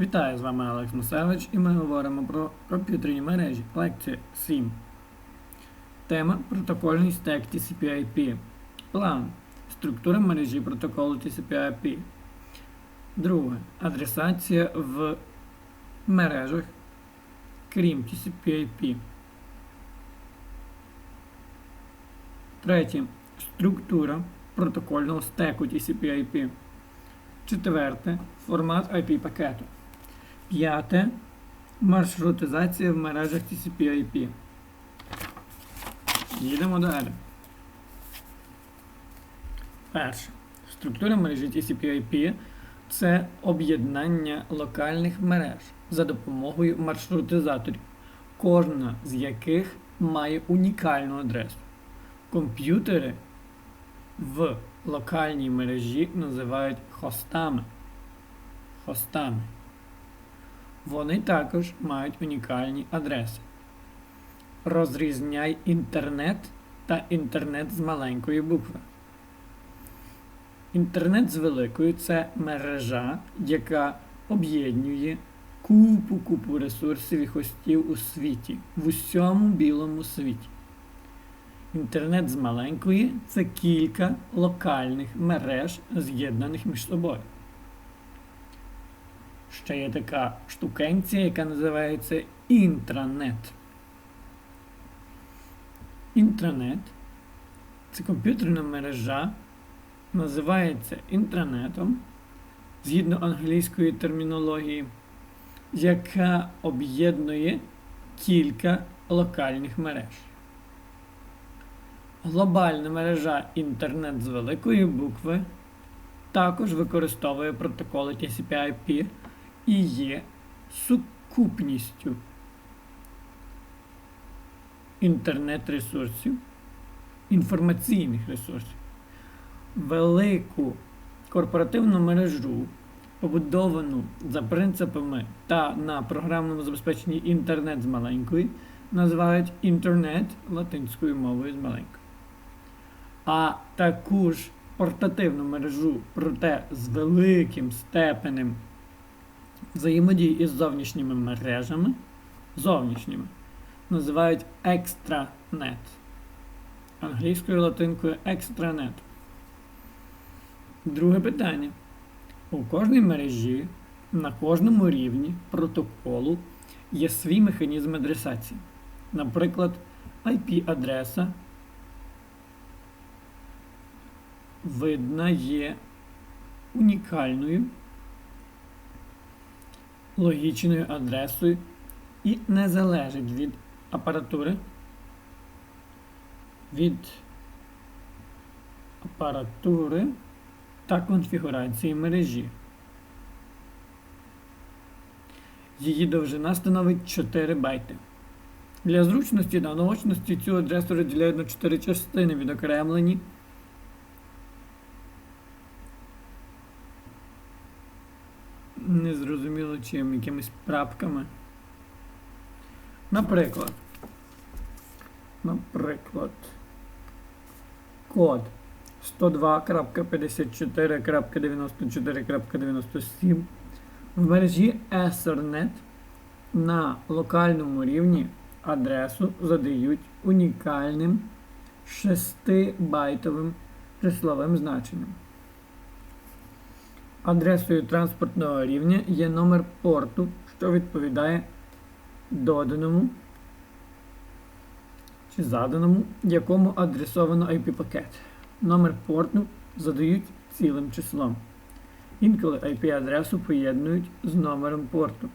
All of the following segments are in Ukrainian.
Вітаю, з вами Алекс Мусевич і ми говоримо про комп'ютерні мережі. Лекція 7. Тема Протокольний стек TCP/IP. План. Структура мережі протоколу TCP/IP. Друге. Адресація в мережах, крім TCP/IP. Третє. Структура протокольного стеку TCP/IP. Четверте. Формат IP пакету. П'яте. Маршрутизація в мережах TCP/IP. Їдемо далі. Перше. Структура мережі TCP/IP це об'єднання локальних мереж за допомогою маршрутизаторів, кожна з яких має унікальну адресу. Комп'ютери в локальній мережі називають хостами. Хостами. Вони також мають унікальні адреси. Розрізняй інтернет та інтернет з маленької букви. Інтернет з великою це мережа, яка об'єднує купу-купу ресурсів і хостів у світі, в усьому білому світі. Інтернет з маленької це кілька локальних мереж, з'єднаних між собою. Ще є така штукенція, яка називається інтранет. Інтранет це комп'ютерна мережа, називається інтранетом згідно англійської термінології, яка об'єднує кілька локальних мереж. Глобальна мережа інтернет з великої букви також використовує протоколи TCP/IP і є сукупністю інтернет-ресурсів, інформаційних ресурсів. Велику корпоративну мережу, побудовану за принципами та на програмному забезпеченні інтернет з маленької, називають інтернет латинською мовою з маленької. А таку ж портативну мережу, проте з великим степенем взаємодії із зовнішніми мережами, зовнішніми, називають екстранет. Англійською латинкою екстранет. Друге питання. У кожній мережі на кожному рівні протоколу є свій механізм адресації. Наприклад, IP-адреса видна є унікальною логічною адресою і не залежить від апаратури, від апаратури та конфігурації мережі. Її довжина становить 4 байти. Для зручності та наочності цю адресу розділяють на 4 частини відокремлені. Незрозуміло чим, якимись прапками. Наприклад. Наприклад. Код 102.54.94.97 в мережі Ethernet на локальному рівні адресу задають унікальним 6-байтовим числовим значенням. Адресою транспортного рівня є номер порту, що відповідає доданому чи заданому, якому адресовано IP-пакет. Номер порту задають цілим числом. Інколи IP-адресу поєднують з номером порту.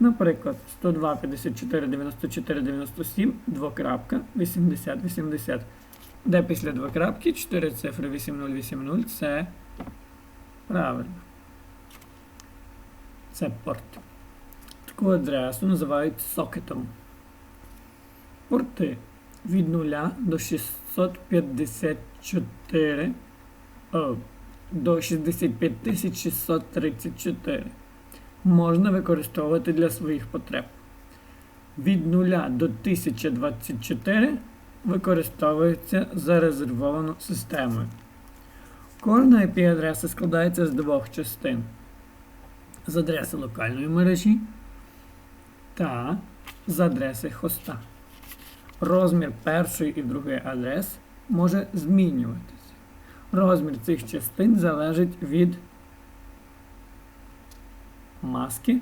Наприклад, 102.54.94.97 двокрапка 8080, де після двокрапки 4 цифри 8080 це правильно. Це порт. Таку адресу називають сокетом. Порти від 0 до 654 о, до 65634 можна використовувати для своїх потреб. Від 0 до 1024 використовується зарезервовано системою. Кожна IP-адреса складається з двох частин. З адреси локальної мережі та з адреси хоста. Розмір першої і другої адрес може змінюватися. Розмір цих частин залежить від маски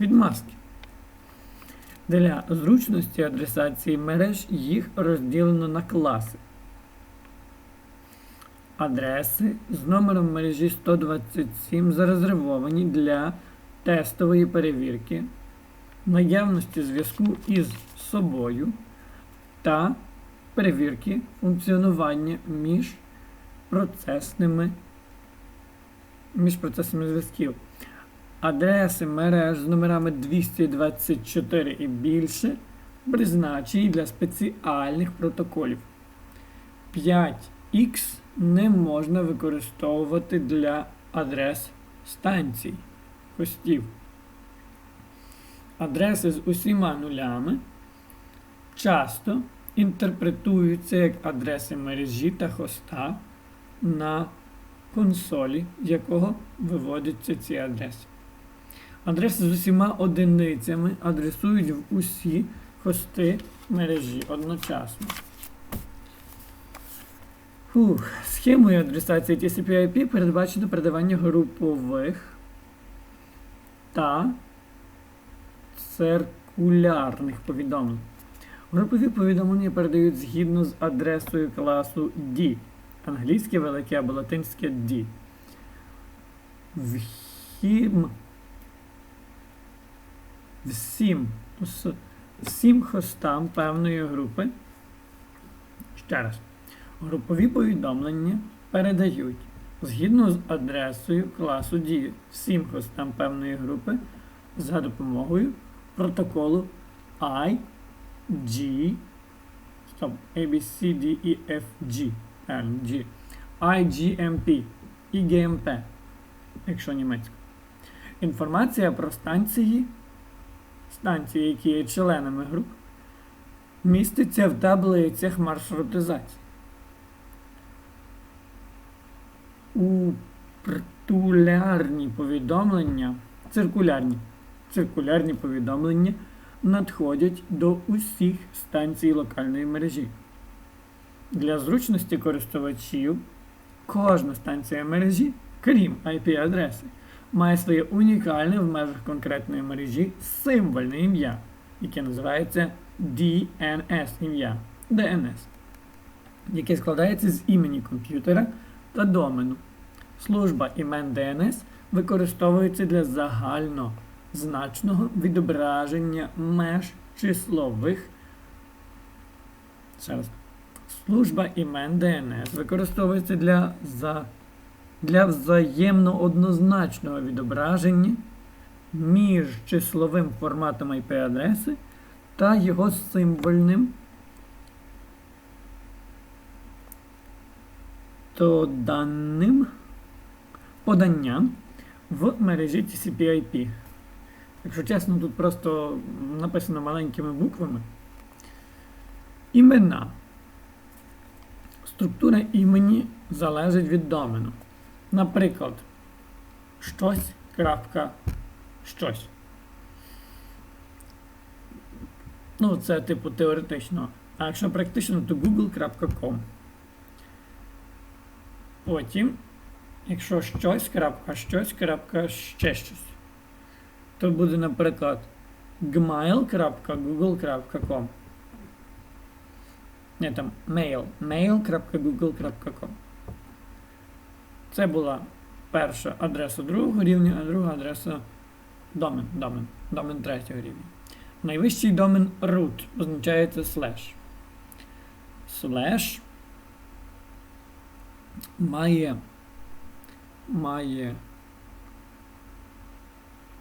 від маски. Для зручності адресації мереж їх розділено на класи. Адреси з номером мережі 127 зарезервовані для тестової перевірки, наявності зв'язку із собою та перевірки функціонування між процесними між процесами зв'язків. Адреси мереж з номерами 224 і більше призначені для спеціальних протоколів. 5X не можна використовувати для адрес станцій хостів. Адреси з усіма нулями часто інтерпретуються як адреси мережі та хоста на консолі, з якого виводяться ці адреси. Адреси з усіма одиницями адресують в усі хости мережі одночасно. Фух. Схемою адресації TCP/IP передбачено передавання групових та циркулярних повідомлень. Групові повідомлення передають згідно з адресою класу D. Англійське велике або латинське D. Вхім всім, всім хостам певної групи. Ще раз. Групові повідомлення передають згідно з адресою класу дії всім хостам певної групи за допомогою протоколу I, G, стоп, A, B, C, D, E, F, G, G, IGMP і GMP, якщо німецько. Інформація про станції, станції, які є членами груп, міститься в таблицях маршрутизації. У пртулярні повідомлення, циркулярні, циркулярні повідомлення надходять до усіх станцій локальної мережі. Для зручності користувачів кожна станція мережі, крім IP-адреси, має своє унікальне в межах конкретної мережі символьне ім'я, яке називається DNS ім'я DNS, яке складається з імені комп'ютера та домену. Служба імен DNS використовується для загальнозначного відображення меж числових. Ще. Служба імен DNS використовується для за, для взаємно однозначного відображення між числовим форматом IP-адреси та його символьним то даним поданням в мережі TCP/IP. Якщо чесно, тут просто написано маленькими буквами. Імена. Структура імені залежить від домену. Наприклад, щось крапка щось. Ну, це типу теоретично. А якщо практично, то google.com. Потім, якщо щось, крапка, щось, крапка, ще щось, то буде, наприклад, gmail.google.com. Не там mail. mail.google.com. Це була перша адреса другого рівня, а друга адреса домен. Домен, домен третього рівня. Найвищий домен root означається слеш. Слеш має має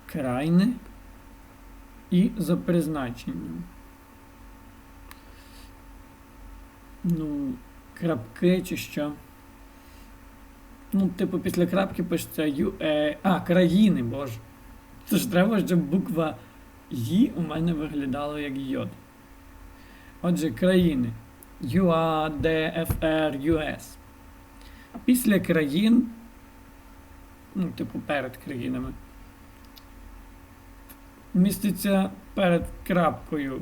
крайне і за призначенням. Ну, крапки чи що. Ну, типу, після крапки пишеться UA. А, країни, боже. Це ж треба, щоб буква Ї у мене виглядала як йод. Отже, країни. UA, DFR, US. Після країн, ну, типу, перед країнами, міститься перед крапкою,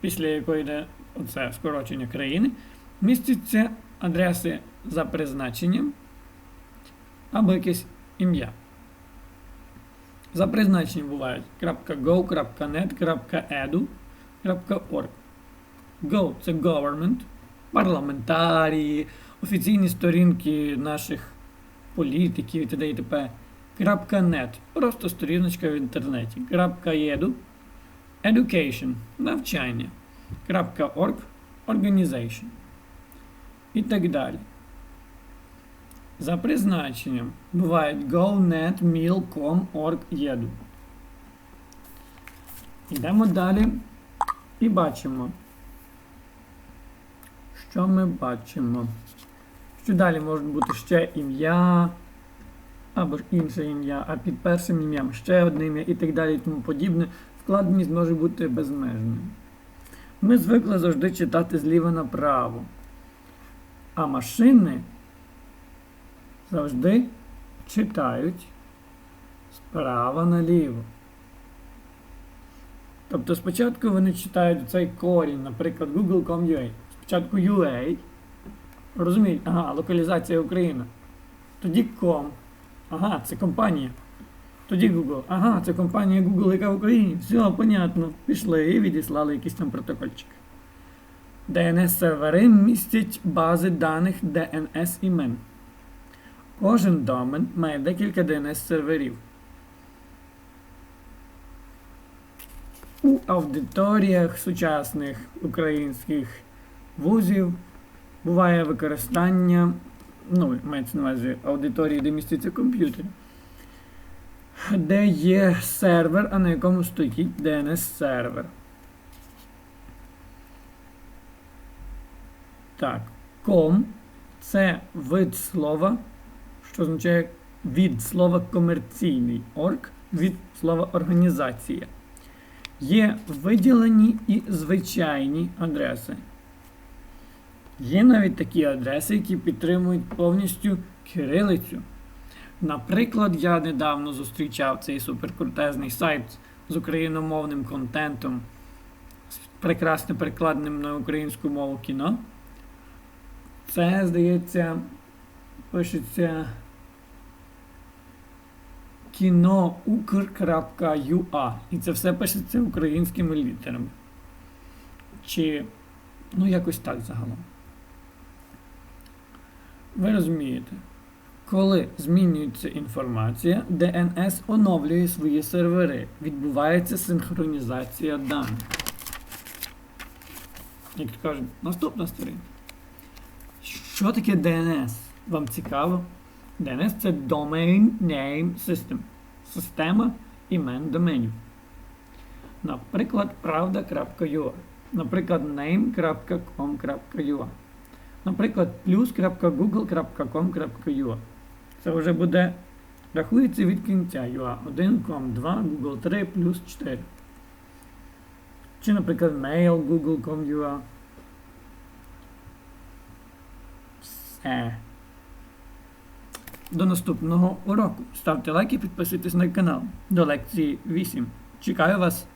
після якої йде оце скорочення країни, містяться адреси за призначенням або якесь ім'я. За призначенням бувають .go. Go це government, парламентарії, офіційні сторінки наших політиків і т.д. і т.п. .net просто сторіночка в інтернеті. .edu education навчання. .org organization і так далі. За призначенням бувають GoNet, Mil.com, Org, Edu. Йдемо далі і бачимо. Що ми бачимо? Що далі може бути ще ім'я, або ж інше ім'я, а під першим ім'ям ще одне ім'я і так далі і тому подібне. Складність може бути безмежною. Ми звикли завжди читати зліва направо. А машини завжди читають справа наліво. Тобто спочатку вони читають цей корінь, наприклад, Google.com.ua. Спочатку UA. Розуміють, ага, локалізація Україна. Тоді com. Ага, це компанія. Тоді Google. Ага, це компанія Google, яка в Україні. Все, понятно. Пішли і відіслали якийсь там протокольчик. DNS-сервери містять бази даних DNS імен. Кожен домен має декілька DNS-серверів. У аудиторіях сучасних українських вузів буває використання, ну, мається на увазі аудиторії, де містяться комп'ютери, де є сервер, а на якому стоїть DNS-сервер. Так, ком це вид слова, що означає від слова комерційний. Орг від слова організація. Є виділені і звичайні адреси. Є навіть такі адреси, які підтримують повністю кирилицю. Наприклад, я недавно зустрічав цей суперкрутезний сайт з україномовним контентом, з прекрасно перекладеним на українську мову кіно. Це, здається, пишеться кіноукр.ua. І це все пишеться українськими літерами. Чи, ну, якось так загалом. Ви розумієте, коли змінюється інформація, DNS оновлює свої сервери. Відбувається синхронізація даних. Як кажуть, наступна сторінка. Що таке DNS? Вам цікаво? DNS це Domain Name System. Система імен доменів. Наприклад, правда.ua. Наприклад, name.com.ua. Наприклад, plus.google.com.ua. Це вже буде рахується від кінця UA 1, com 2, Google 3, плюс 4. Чи, наприклад, mail google.com.ua. Все. До наступного уроку. Ставте лайк і підписуйтесь на канал. До лекції 8. Чекаю вас.